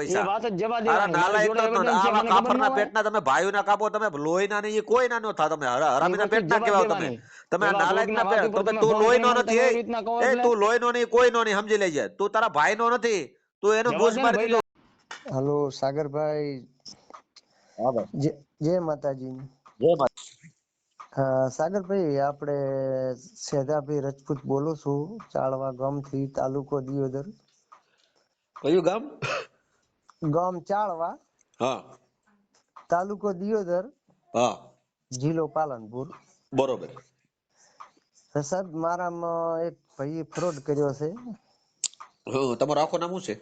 પૈસા. વાત જ જવા અરે દેવાની. નાલાયક મારી જોડે તો- તો evidence છે, આવા મને ખબર કાપરના પેટના તમે ભાઈઓના કાપો તમે લોહીના ને કોઈના નો થા તમે. હરામીના પેટના કેવા તમે. તમે નાલાયકના પેટ વાત ઉપર તમે તમે તું લોહીનો નથી. એ એવી રીતના કહો એ એટલે? તું લોહીનો નહીં કોઈનો નહીં સમજી લેજે. તું તારા ભાઈનો નથી. તું એનું જવા બૂઝ દે ને મારી ભાઈ, સાગરભાઈ. આપડે સેદાભાઈ જય જય માતાજી. જય માતા સાગરભાઈ આપણે સેધાભાઈ રજપૂત બોલું છું. ચાળવા ગામથી તાલુકો દિયોદર. કયું ગામ? ગામ ચાળવા હા. તાલુકો દિયોદર હા. જિલ્લો પાલનપુર. બરોબર. સાહેબ મારામાં એક ભાઈએ ફ્રોડ કર્યો છે. તમારું આખું નામ શું છે?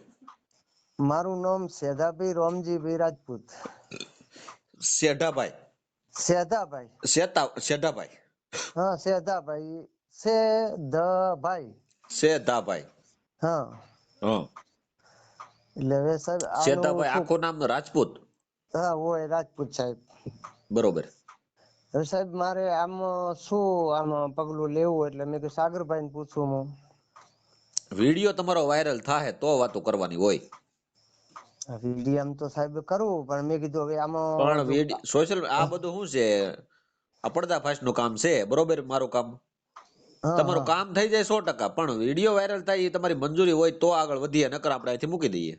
મારું નામ સેધાભાઈ રોમજીભાઈ રાજપૂત શેઢાભાઈ સેધાભાઈ. શેતા સેધાભાઈ. હા સેધાભાઈ. સેધભાઈ. શેધાભાઈ હા. હા. એટલે હવે સાહેબ આનું શેતાભાઈ આખું નામ રાજપૂત? હા હોય રાજપૂત સાહેબ. બરોબર. હવે સાહેબ મારે આમ શું આમ પગલું લેવું એટલે મેં કીધું સાગરભાઈ ને પૂછું હું. વીડિયો તમારો વાયરલ થાય તો વાતો કરવાની હોય. વીડિયો આમ તો સાહેબ કરવું પણ મેં કીધું હવે પણ આમાં વિડી- સોશિયલ આ બધું શું છે? આ પડદાફાશનું કામ છે બરોબર? મારું કામ? તમારું કામ થઈ જાય સો ટકા પણ વીડિયો વાયરલ થાય એ તમારી મંજૂરી હોય તો આગળ વધીએ નકર આપણે અહીંથી મૂકી દઈએ.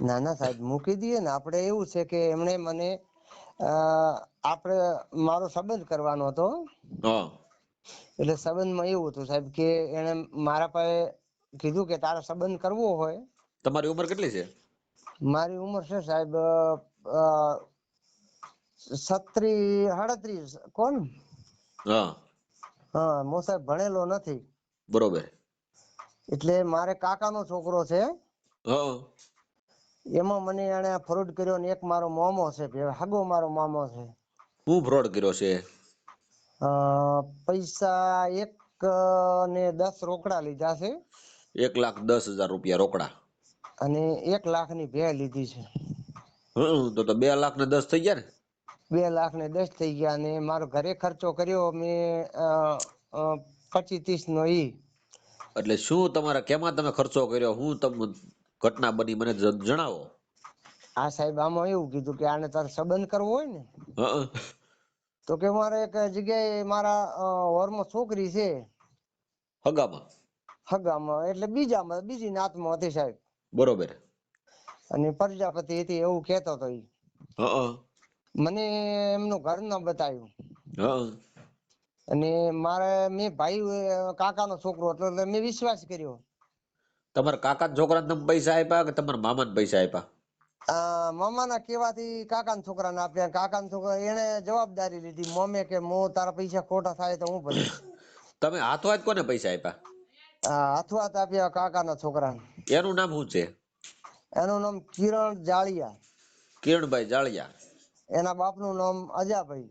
ના ના સાહેબ મૂકી દઈએ ને આપણે એવું છે કે એમણે મને આપણે મારો સંબંધ કરવાનો હતો. એટલે સંબંધમાં એવું હતું સાહેબ કે એને મારા પાસે કીધું કે તારે સંબંધ કરવો હોય. તમારી ઉંમર કેટલી છે? મારી ઉંમર છે સાહેબ સત્રી સાડત્રીસ કોણ? હા. હા હું સાહેબ ભણેલો નથી. બરોબર. એટલે મારે કાકાનો છોકરો છે. હા. એમાં મને એને ફ્રોડ કર્યો ને એક મારો મામો છે હાગો મારો મામો છે. હું ફ્રોડ કર્યો છે? અ, પૈસા એક ને દસ રોકડા લીધા છે. એક લાખ દસ હજાર રૂપિયા રોકડા. અને એક લાખની ભે લીધી છે. હમ તો તો બે લાખ ને દસ થઈ ગયા ને? બે લાખ ને દસ થઈ ગયા ને મારો ઘરે ખર્ચો કર્યો મેં પચીસ ત્રીસ નો ઈ. એટલે શું તમારા કેમાં તમે ખર્ચો કર્યો? હું તમને ઘટના બની મને જણાવો. હા સાહેબ આમાં એવું કીધું કે આને તારે સંબંધ કરવો હોય ને તો કે મારે એક જગ્યાએ મારા અ, વરમાં છોકરી છે. હગામાં? હગામાં એટલે બીજામાં બીજી નાતમાં હતી સાહેબ. બરોબર. અને પ્રજાપતિ હતી એવું કેતો હતો ઈ. મને એમનું ઘર ન બતાવ્યું. હં, અને મારે મેં ભાઈ કાકાનો છોકરો હતો એટલે મેં વિશ્વાસ કર્યો. તમારા કાકા છોકરાને તમે પૈસા આપ્યા કે તમારા મામાને પૈસા આપ્યા? મામાના કેવાથી કાકાના છોકરાને આપ્યા. કાકાના છોકરા એને જવાબદારી લીધી મમ્મી કે મો તારા પૈસા ખોટા થાય તો હું ભરીશ. તમે હાથો હાથ કોને પૈસા આપ્યા? આ હાથવાત આપ્યા કાકાના છોકરાને. એનું નામ શું છે? એનું નામ કિરણ જાળિયા. કિરણભાઈ જાળિયા. એના બાપનું નામ અજાભાઈ.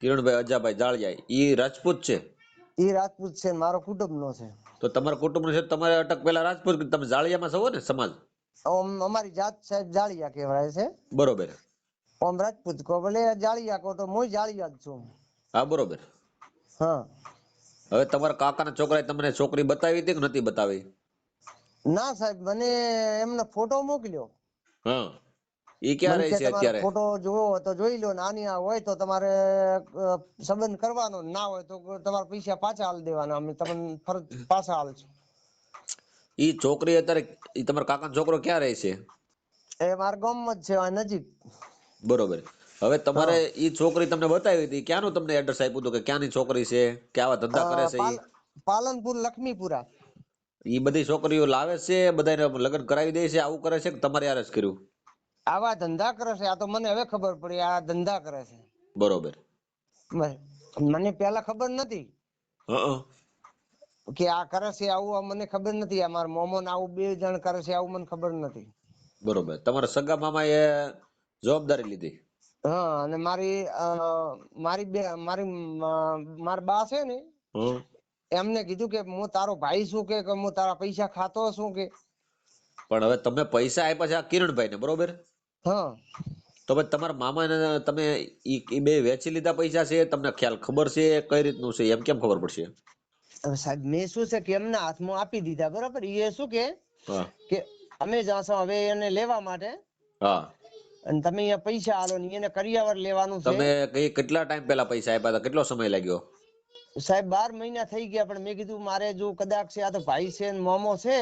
કિરણભાઈ અજાભાઈ જાળિયા. ઈ રાજપૂત છે? ઈ રાજપૂત છે ને મારો કુટુંબનો છે. તો તમારા કુટુંબ છે તમારે અટક પેલા રાજપૂત તમે જાળિયામાં છો ને સમાજ? અમારી જાત સાહેબ જાળિયા કહેવાય છે. બરોબર. ઓમ રાજપૂત કો ભલે જાળિયા કો તો હું જાળિયા જ છું. હા બરોબર. હા. હવે તમારા કાકાના છોકરાએ તમને છોકરી બતાવી હતી કે નથી બતાવી? ના સાહેબ મને એમને ફોટો મોકલ્યો. હા. ઈ ક્યાં રહે છે અત્યારે? ફોટો જોવો તો જોઈ લો ને આની આ હોય તો તમારે સંબંધ કરવાનો ના હોય તો તમારા પૈસા પાછા હાલ દેવાના. અમે તમને ફરજ પાછા હાલશું ઈ છોકરી અત્યારે ઈ તમારા કાકાનો છોકરો ક્યાં રહે છે? એ મારા ગામમાં જ છે આ નજીક. બરોબર. હવે તમારે ઈ છોકરી તમને બતાવી હતી ક્યાંનું તમને એડ્રેસ આપ્યું હતું કે ક્યાંની છોકરી છે? કે આવા ધંધા કરે છે ઈ? પાલનપુર લક્ષ્મીપુરા. ઈ બધી છોકરીઓ લાવે છે બધાને લગ્ન કરાવી દે છે આવું કરે છે કે તમારે આરસ કર્યું? આવા ધંધા કરે છે આ તો મને હવે ખબર પડી આ ધંધા કરે છે. બરોબર. મને પેલા ખબર નથી. કે આ કરે છે આવું મને ખબર નથી આ મારા મોમો ને આવું બે જણ કરે છે આવું મને ખબર નથી. બરોબર. તમારા સગા મામાએ જવાબદારી લીધી? હા અને મારી મારી બે મારી મારા બા છે ને એમને કીધું કે હું તારો ભાઈ છું કે કે હું તારા પૈસા ખાતો છું કે. પણ હવે તમે પૈસા આપ્યા છે આ કિરણભાઈ ને બરોબર? હા. તો પછી તમારા મામાને તમે ઈ બે વેચી લીધા પૈસા છે તમને ખ્યાલ ખબર છે કઈ રીતનું છે એમ કેમ ખબર પડશે? સાહેબ મેં શું છે કે એમના હાથમાં આપી દીધા બરાબર? એ શું કે કે અમે જાશો હવે એને લેવા માટે હા. અને તમે અહીંયા પૈસા આલો ને એને કરિયાવર લેવાનું તમે કઈ કેટલા ટાઈમ પહેલા પૈસા આપ્યા હતા? કેટલો સમય લાગ્યો? સાહેબ બાર મહિના થઈ ગયા પણ મેં કીધું મારે જો કદાચ છે આ તો ભાઈ છે ને મોમો છે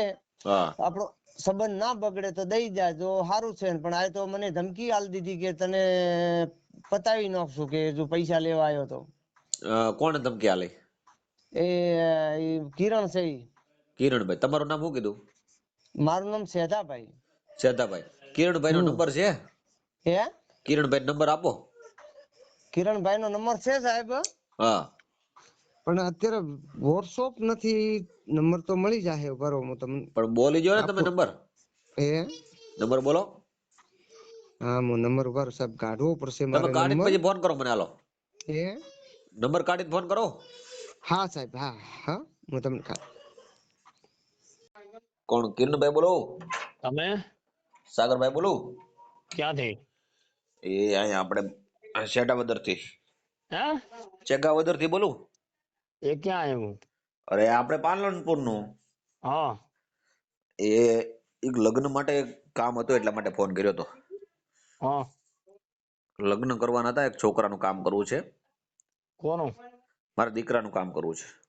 હા. આપણો સંબંધ ના બગડે તો દઈ તો સારું છે પણ આ તો મને ધમકી આલ દીધી કે તને પતાવી નાખશું કે જો પૈસા લેવા આવ્યો તો. કોણ ધમકી આલી? એ એ કિરણ છે કિરણભાઈ તમારું નામ શું કીધું? મારું નામ સેધાભાઈ શેધાભાઈ. કિરણભાઈ નો નંબર છે? હે? કિરણભાઈ નંબર આપો. કિરણભાઈ નો નંબર છે સાહેબ? હા. પણ અત્યારે વોટ્સઅપ નથી નંબર તો મળી જાય બરો હું તમને. પણ બોલી જો ને તમે નંબર? એ નંબર બોલો. હા હું નંબર પર સાહેબ કાઢવો પડશે મારે નંબર. પછી ફોન કરો મને હાલો. એ નંબર કાઢીને ફોન કરો. હા સાહેબ હા હા હું તમને કાઢ કોણ કિરણભાઈ બોલો? તમે? સાગરભાઈ બોલું. ક્યાંથી? એ અહીંયા આપણે શેટાવદરથી હા? ચેગાવદરથી બોલું. એ ક્યાં આવ્યું? અરે આપણે પાલનપુરનું હા. એ એક લગ્ન માટે એક કામ હતું એટલા માટે ફોન કર્યો હતો હા. લગ્ન કરવાના હતા એક છોકરાનું કામ કરવું છે. કોનું? મારા દીકરાનું કામ કરવું છે.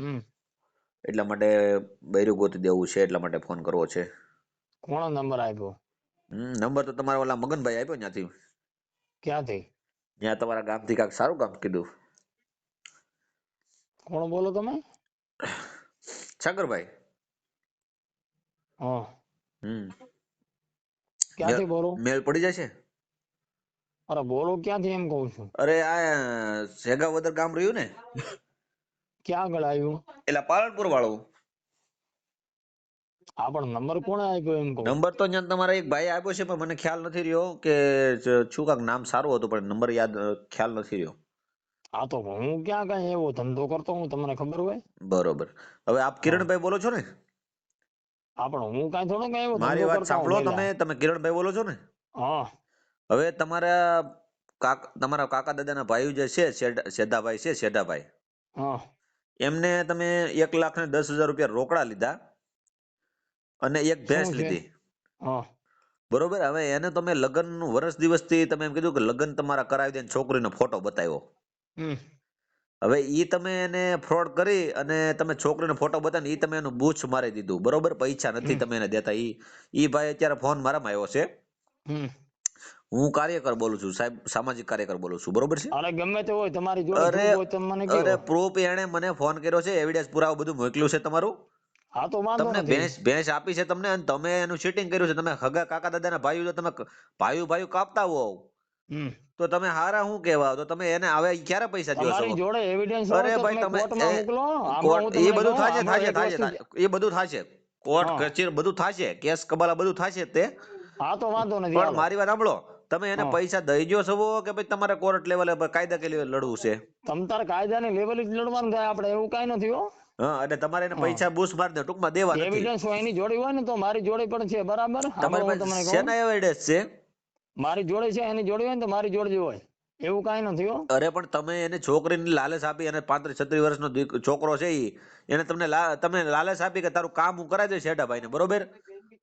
હમ. એટલા માટે બૈરું ગોતી દેવું છે એટલા માટે ફોન કરવો છે. કોનો નંબર આપ્યો? હમ, નંબર તો તમારા ઓલા મગનભાઈ આપ્યો ત્યાંથી. ક્યાંથી? ત્યાં તમારા ગામથી કાંઈક સારું કામ કીધું. કોણ બોલો તમે? સાગરભાઈ. હા. હમ. ક્યાંથી બોલો? મેલ પડી જશે? અરે બોલો ક્યાંથી એમ કહું છું? અરે આ સેગાવદર ગામ રહ્યું ને? ક્યાં આગળ આવ્યું? એટલે પાલનપુર વાળું હા પણ નંબર કોણે આપ્યો એમ કહું? નંબર તો જ્યાં તમારા એક ભાઈ આપ્યો છે પણ મને ખ્યાલ નથી રહ્યો કે શું કાંક નામ સારું હતું પણ નંબર યાદ ખ્યાલ નથી રહ્યો. આ તો હું ક્યાં કઈ એવો ધંધો કરતો હું તમને ખબર હોય? બરોબર. હવે આપ કિરણભાઈ બોલો છો ને? હા પણ હું કઈ થોડો કઈ એવો મારી વાત સાંભળો તમે તમે કિરણભાઈ બોલો છો ને? હા. હવે તમારા કાકા તમારા કાકા દાદાના ભાઈ જે છે શેઢ- શેઢાભાઈ છે શેઢાભાઈ. હા. એમને તમે એક લાખ ને દસ હજાર રૂપિયા રોકડા લીધા અને એક ભેંસ લીધી. હા. બરોબર? હવે એને તમે લગ્ન વર્ષ દિવસથી તમે એમ કીધું કે લગ્ન તમારા કરાવી દે છોકરીનો ફોટો બતાવ્યો. હવે ઈ તમે એને ફ્રોડ કરી અને તમે છોકરીનો ફોટો બતાવીને ઈ તમે એનું બૂછ મારી દીધું. બરોબર? પૈસા નથી. તમે એને દેતા. ઈ ઈ ભાઈ અત્યારે ફોન મારામાં આવ્યો છે. હું કાર્યકર બોલું છું સાહેબ સામાજિક કાર્યકર બોલું છું. બરોબર છે? અરે ગમે તે હોય તમારી જોડે હોય મને અરે પ્રૂફ એણે મને ફોન કર્યો છે એવિડન્સ પુરાવો બધું મોકલ્યું છે તમારું? હા તો વાંધો તમને ભેંસ ભેંસ આપી છે તમને અને તમે એનું ચીટિંગ કર્યું છે. તમે હગા કાકા દાદાના ભાઈઓ જો તમે ભાઈઓ ભાઈઓ કાપતા હોવ. તો તમે હારા શું કહેવા? તો તમે એને હવે ક્યારે પૈસા જોશો જોડે એવિડન્સ અરે ભાઈ તમે એ- બધું થાશે થાશે થશે. એ બધું થાશે. કોર્ટ કચેરી બધું થાશે કેસ કબાલા બધું થાશે તે. હા તો વાંધો નથી પણ મારી વાત સાંભળો. તમે એને પૈસા દઈ જો છો કે ભાઈ તમારે કોર્ટ લેવલે કાયદા કે લડવું છે? તમ તાર કાયદાની લેવલે જ લડવાનું થાય આપણે એવું કાઈ નથી હો. હા એટલે તમારે એને પૈસા બૂસ માર દે ટૂંકમાં દેવા નથી એવિડન્સ હોય એની જોડે હોય ને તો મારી જોડે પણ છે બરાબર? તમારી પાસે તમને કહું. શેના એવિડન્સ છે? મારી જોડે છે, એની જોડે હોય ને તો મારી જોડે હોય. એવું કાંઈ નથી હો. અરે પણ તમે એને છોકરીની લાલચ આપી અને પાંત્રીસ છત્રીસ વર્ષનો છોકરો છે એ એને તમને તમે લાલચ આપી કે તારું કામ હું કરાવી દઈશ શેઠાભાઈ ને બરોબર?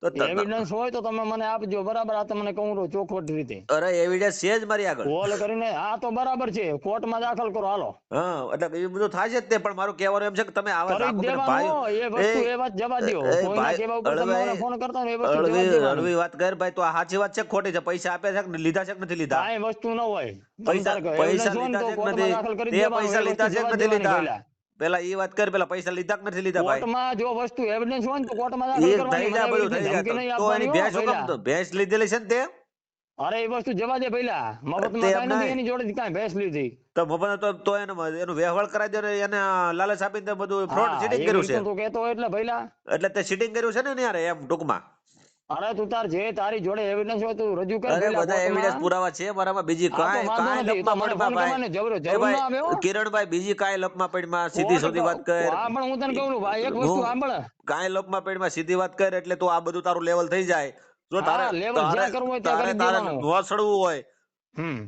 એવિડન્સ હોય તો તમે મને આપજો. બરાબર આ તમને કહું છું ચોખવટ રીતે. અરે એવિડન્સ છે જ મારી આગળ. કોલ કરીને આ તો બરાબર છે. કોર્ટમાં દાખલ કરો હાલો. હા એટલે એ બધું થાય છે જ તે પણ મારું કહેવાનું એમ છે કે તમે આવા રાખો ભાઈ એ વસ્તુ એ- વાત જવા દો કોઈના કેવા ઉપર તમે ફોન કરતા ને એ વસ્તુ હળવી વાત કર ભાઈ તો આ સાચી વાત છે ખોટી છે? પૈસા આપ્યા છે કે લીધા છે કે નથી લીધા? કાંઈ વસ્તુ ન હોય. પૈસા પૈસા લીધા છે કે નથી? તે પૈસા લીધા છે કે નથી લીધા. પેલા એ વાત કર પેલા પૈસા લીધા કે નથી લીધા ભાઈ? કોર્ટમાં જો વસ્તુ એવિડન્સ હોય ને તો કોર્ટમાં દાખલ કરવાની થઈ જાય બધું થઈ જાય તો એની ભેંસ હુકમ તો ભેંસ લીધેલી છે ને તે? અરે એ વસ્તુ જવા દે પહેલા. મફતમાં કાઈ નથી એની જોડે કાઈ ભેંસ લીધી? તો મફત તો તો એને એનો વ્યવહાર કરાવી દે એને લાલચ આપીને બધું ફ્રોડ સીટિંગ કર્યું છે. તો તું કહેતો હોય એટલે પહેલા. એટલે તે સીટિંગ કર્યું છે ને યાર એમ ટૂંકમાં? અરે તું તાર જે તારી જોડે એવિડન્સ હોય તું રજૂ કર અરે બધા એવિડન્સ પુરાવા છે બરાબર. બીજી કાંઈ કાંઈ લપમાં પડમાં ભાઈ. ભાઈ કિરણભાઈ બીજી કાંઈ લપમાં પડમાં સીધી કોર્ટ વાત કર. હા, પણ હું તને કહું છું, ભાઈ, એક વસ્તુ સાંભળ. કાંઈ લપમાં પડમાં સીધી વાત કર એટલે તો આ બધું તારું લેવલ થઈ જાય. જો તારે લેવલ જ્યાં કરવું હોય ત્યાં કરી દેવાનું. નો સડવું હોય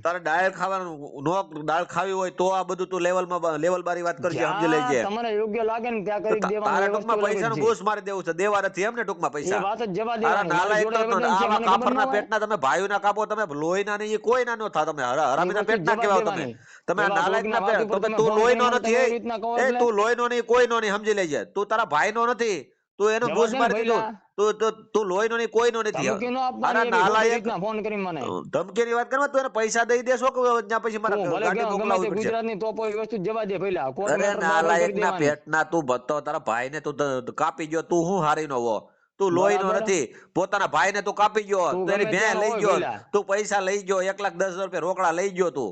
તારે ડાયલ ખાવાનું નો દાળ ખાવી હોય તો આ બધું તું લેવલમાં લેવલ બારી વાત કરજે સમજી લેજે. તમને યોગ્ય લાગે ને ત્યાં કરી દેવાનું તારા ટૂંકમાં પૈસા છે. બૂસ મારી દેવું છે દેવા નથી એમ ને ટૂંકમાં પૈસા. વાત જ જવા તારા દેવાની મારી નાલાયક તો આવા કાપરના ના. પેટના તમે ભાઈઓના કાપો તમે લોહીના નહીં કોઈ ના નો થા તમે હરામી ના પેટ ના કેવા તમે. તમે આ ના પેટ તમે તું લોહી નો નથી એ તું લોહી નો નહીં કોઈ નો નહીં સમજી લેજે. તું તારા ભાઈ નો નથી. તું એનો દે ને મારી દીધું. તું તું તું લોહીનો નહીં કોઈનો નથી અરે નાલાયક ફોન કરી મને. ધમકીની વાત કરવા તું એને પૈસા દઈ દેશો કે ત્યાં પછી મારા ગાડી મોકલાવું તે પડશે. ગુજરાતની તોપો એ વસ્તુ જવા દે પહેલા અરે નાલાયક ના પેટના તું ભત્તો તારા ભાઈને તું દ- દ- કાપી ગયો તું હું હારી નો હો તું લોહીનો. નથી. પોતાના ભાઈને તું કાપી ગયો તું એની ભેં લઈ ગયો તું પૈસા લઈ ગયો એક લાખ દસ હજાર રૂપિયા રોકડા લઈ ગયો તું.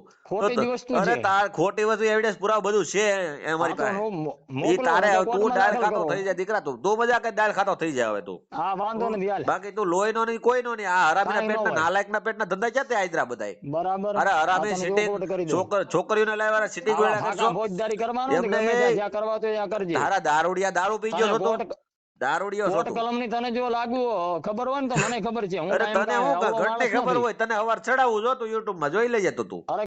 અરે તાર ખોટી વસ્તુ એવિડન્સ પુરાવો બધું છે અમારી પાસે. ઈ તારે તું દાળ ખાતો થઈ જાય દીકરા તું. તું મજા કઈ દાળ ખાતો થઈ જાય હવે તું. હા વાંધો નથી બાકી તું લોહીનો નહીં કોઈનો નહીં. આ હરામીના પેટના. નાલાયકના પેટના ધંધા ક્યાં આયતરા બધાય? બરાબર. અરે હરામી દો. છોકર છોકરીઓને લાવ્યા સિટી આવા કરશો. ફોજદારી કરવાનો ને એમને ગમે એ- કરવા તો કરજે. તારા દારૂડિયા દારૂ પી ગયો તને છો કોર્ટ- તું દારૂડિયો છો કલમની તને જો લાગુ ખબર હોય ને તો મને ખબર છે. હું તને હું ઘટની ખબર હોય તને હવાર ચડાવું જો તું યુટ્યુબમાં જોઈ લેજે તો